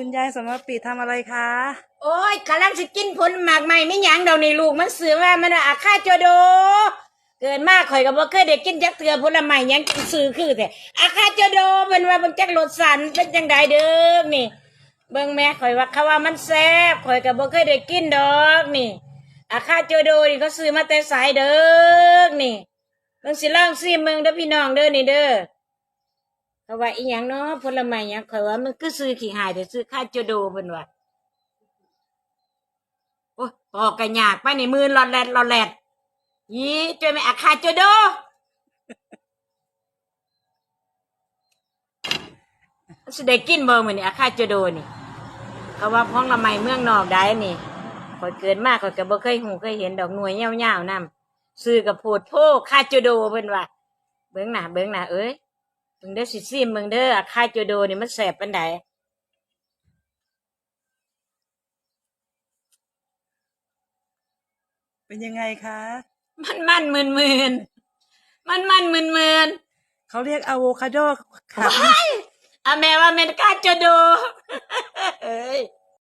คุณยายสมปีทำอะไรคะ โอ้ยกำลังสิกินผลหมากใหม่ไม่ยังเดอกนี่ลูกมันซื้อว่ามันอาคาโจโด เกิดมาข่อยก็บ่เคยได้กินจักเทื่อผลไม้หยังกินซื้อคือแต่อาคาโจโดเพิ่นว่าเบิ่งจักรสสันเป็นจังไดเด้อนี่ เบิ่งแม่ข่อยว่าเขาว่ามันแซ่บข่อยก็บ่เคยได้กินดอกนี่อาคาโจโดนี่เขาซื้อมาแต่สายเด้อนี่เบิ่งสิลองซิมเบิ่งเด้อพี่น้องเด้อนี่เด้อ เขาว่าอีหยังเนาะผลไม้หยังข่อยว่ามันคือซื้อขี้หายแต่ซื้อคาโจโดเพิ่นว่าโอ้ปอกกระยากไปในมือหลอดแลดหลอดแลดยี่ช่วยไม่อาคาโจโดสิได้กินเบอร์มือนี่อาคาโจโดนี่ก็ว่าพ้องละไมเมืองนอกได้นี่คอยเกิดมากคอยก็บ่เคยหูเคยเห็นดอกหน่วยเงาวๆนำซื้อกับโพดโพคาโจโดเพิ่นว่าเบิ่งหน้าเบิ่งหน้าเอ้ย เบิ่งเด้อสิซิมเบิ่งเด้ออาคาโจโดนี่มันแสบปานใดเป็นยังไงคะ มันมันมืนมืนมันมันมืนมืนเขาเรียกอะโวคาโดค่ะว้ายอะแม่ว่าเมนกาโจโดเอ้ย